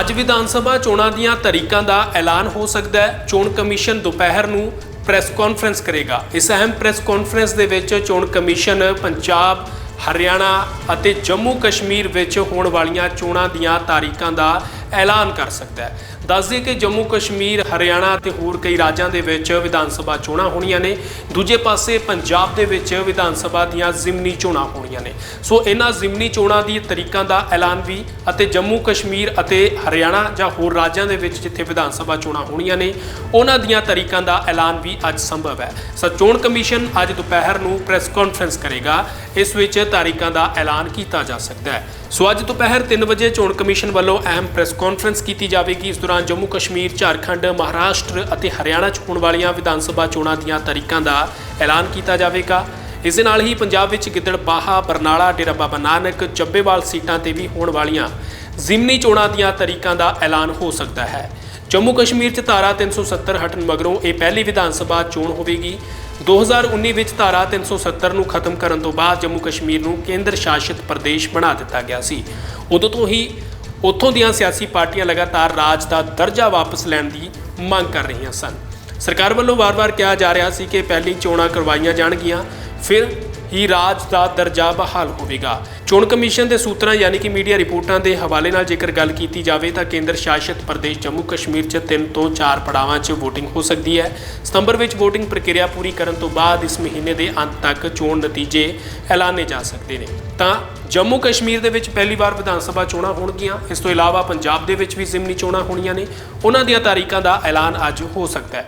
ਅੱਜ ਵਿਧਾਨ ਸਭਾ ਚੋਣਾਂ ਦੀਆਂ ਤਾਰੀਖਾਂ ਦਾ ਐਲਾਨ ਹੋ ਸਕਦਾ ਹੈ। ਚੋਣ ਕਮਿਸ਼ਨ ਦੁਪਹਿਰ ਨੂੰ ਪ੍ਰੈਸ ਕਾਨਫਰੰਸ ਕਰੇਗਾ। ਇਸ ਅਹਿਮ ਪ੍ਰੈਸ ਕਾਨਫਰੰਸ ਦੇ ਵਿੱਚ ਚੋਣ ਕਮਿਸ਼ਨ ਪੰਜਾਬ, ਹਰਿਆਣਾ ਅਤੇ ਜੰਮੂ ਕਸ਼ਮੀਰ ਵਿੱਚ ਹੋਣ ਵਾਲੀਆਂ ਚੋਣਾਂ ਦੀਆਂ ਤਾਰੀਖਾਂ ਦਾ ਐਲਾਨ ਕਰ ਸਕਦਾ ਹੈ। ਦੱਸ ਦਈਏ ਕਿ ਜੰਮੂ ਕਸ਼ਮੀਰ, ਹਰਿਆਣਾ ਅਤੇ ਹੋਰ ਕਈ ਰਾਜਾਂ ਦੇ ਵਿੱਚ ਵਿਧਾਨ ਸਭਾ ਚੋਣਾਂ ਹੋਣੀਆਂ ਨੇ। ਦੂਜੇ ਪਾਸੇ ਪੰਜਾਬ ਦੇ ਵਿੱਚ ਵਿਧਾਨ ਸਭਾ ਦੀਆਂ ਜ਼ਿਮਨੀ ਚੋਣਾਂ ਹੋਣੀਆਂ ਨੇ। ਸੋ ਇਹਨਾਂ ਜ਼ਿਮਨੀ ਚੋਣਾਂ ਦੀ ਤਰੀਕਾਂ ਦਾ ਐਲਾਨ ਵੀ ਅਤੇ ਜੰਮੂ ਕਸ਼ਮੀਰ ਅਤੇ ਹਰਿਆਣਾ ਜਾਂ ਹੋਰ ਰਾਜਾਂ ਦੇ ਵਿੱਚ ਜਿੱਥੇ ਵਿਧਾਨ ਸਭਾ ਚੋਣਾਂ ਹੋਣੀਆਂ ਨੇ, ਉਹਨਾਂ ਦੀਆਂ ਤਰੀਕਾਂ ਦਾ ਐਲਾਨ ਵੀ ਅੱਜ ਸੰਭਵ ਹੈ। ਸੋ ਚੋਣ ਕਮਿਸ਼ਨ ਅੱਜ ਦੁਪਹਿਰ ਨੂੰ ਪ੍ਰੈਸ ਕਾਨਫਰੰਸ ਕਰੇਗਾ। ਇਸ ਵਿੱਚ ਤਾਰੀਕਾਂ ਦਾ ਐਲਾਨ ਕੀਤਾ ਜਾ ਸਕਦਾ ਹੈ। ਸੋ ਅੱਜ ਦੁਪਹਿਰ 3 ਵਜੇ ਚੋਣ ਕਮਿਸ਼ਨ ਵੱਲੋਂ ਅਹਿਮ ਪ੍ਰੈਸ ਕਾਨਫਰੰਸ ਕੀਤੀ ਜਾਵੇਗੀ। ਇਸ ਦੌਰਾਨ ਜੰਮੂ ਕਸ਼ਮੀਰ, ਝਾਰਖੰਡ, ਮਹਾਰਾਸ਼ਟਰ ਅਤੇ ਹਰਿਆਣਾ 'ਚ ਹੋਣ ਵਾਲੀਆਂ ਵਿਧਾਨ ਸਭਾ ਚੋਣਾਂ ਦੀਆਂ ਤਾਰੀਕਾਂ ਦਾ ਐਲਾਨ ਕੀਤਾ ਜਾਵੇਗਾ। ਇਸ ਦੇ ਨਾਲ ਹੀ ਪੰਜਾਬ ਵਿੱਚ ਗਿੱਦੜਬਾਹਾ ਬਰਨਾਲਾ ਡੇਰਾ ਬਾਬਾ ਨਾਨਕ ਚੱਬੇਵਾਲ ਸੀਟਾਂ ਤੇ ਵੀ ਹੋਣ ਵਾਲੀਆਂ ਜ਼ਿਮਨੀ ਚੋਣਾਂ ਦੀਆਂ ਤਾਰੀਕਾਂ ਦਾ ਐਲਾਨ ਹੋ ਸਕਦਾ ਹੈ। ਜੰਮੂ ਕਸ਼ਮੀਰ 'ਚ ਧਾਰਾ 370 ਹਟਣ ਮਗਰੋਂ ਇਹ ਪਹਿਲੀ ਵਿਧਾਨ ਸਭਾ ਚੋਣ ਹੋਵੇਗੀ। 2019 ਵਿੱਚ ਧਾਰਾ 370 ਨੂੰ ਖਤਮ ਕਰਨ ਤੋਂ ਬਾਅਦ ਜੰਮੂ ਕਸ਼ਮੀਰ ਨੂੰ ਕੇਂਦਰ ਸ਼ਾਸਿਤ ਪ੍ਰਦੇਸ਼ ਬਣਾ ਦਿੱਤਾ ਗਿਆ ਸੀ। ਉਦੋਂ ਤੋਂ ਹੀ ਉੱਥੋਂ ਦੀਆਂ ਸਿਆਸੀ ਪਾਰਟੀਆਂ ਲਗਾਤਾਰ ਰਾਜ ਦਾ ਦਰਜਾ ਵਾਪਸ ਲੈਣ ਦੀ ਮੰਗ ਕਰ ਰਹੀਆਂ ਸਨ। ਸਰਕਾਰ ਵੱਲੋਂ ਵਾਰ-ਵਾਰ ਕਿਹਾ ਜਾ ਰਿਹਾ ਸੀ ਕਿ ਪਹਿਲੀ ਚੋਣਾਂ ਕਰਵਾਈਆਂ ਜਾਣਗੀਆਂ। ਫਿਰ ਹੀ ਰਾਜ ਦਾ ਦਰਜਾ ਬਹਾਲ ਹੋਵੇਗਾ। ਚੋਣ ਕਮਿਸ਼ਨ ਦੇ ਸੂਤਰਾਂ ਯਾਨੀ ਕਿ ਮੀਡੀਆ ਰਿਪੋਰਟਾਂ ਦੇ ਹਵਾਲੇ ਨਾਲ ਜੇਕਰ ਗੱਲ ਕੀਤੀ ਜਾਵੇ ਤਾਂ ਕੇਂਦਰ ਸ਼ਾਸਿਤ ਪ੍ਰਦੇਸ਼ ਜੰਮੂ ਕਸ਼ਮੀਰ 'ਚ 3 ਤੋਂ 4 ਪੜਾਵਾਂ 'ਚ VOTING ਹੋ ਸਕਦੀ ਹੈ। ਸਤੰਬਰ ਵਿੱਚ VOTING ਪ੍ਰਕਿਰਿਆ ਪੂਰੀ ਕਰਨ ਤੋਂ ਬਾਅਦ ਇਸ ਮਹੀਨੇ ਦੇ ਅੰਤ ਤੱਕ ਚੋਣ ਨਤੀਜੇ ਐਲਾਨੇ ਜਾ ਸਕਦੇ ਨੇ। ਤਾਂ ਜੰਮੂ ਕਸ਼ਮੀਰ ਦੇ ਵਿੱਚ ਪਹਿਲੀ ਵਾਰ ਵਿਧਾਨ ਸਭਾ ਚੋਣਾਂ ਹੋਣਗੀਆਂ। ਇਸ ਤੋਂ ਇਲਾਵਾ ਪੰਜਾਬ ਦੇ ਵਿੱਚ ਵੀ ਜ਼ਿਮਨੀ ਚੋਣਾਂ ਹੋਣੀਆਂ ਨੇ। ਉਹਨਾਂ ਦੀਆਂ ਤਾਰੀਖਾਂ ਦਾ ਐਲਾਨ ਅੱਜ ਹੋ ਸਕਦਾ ਹੈ।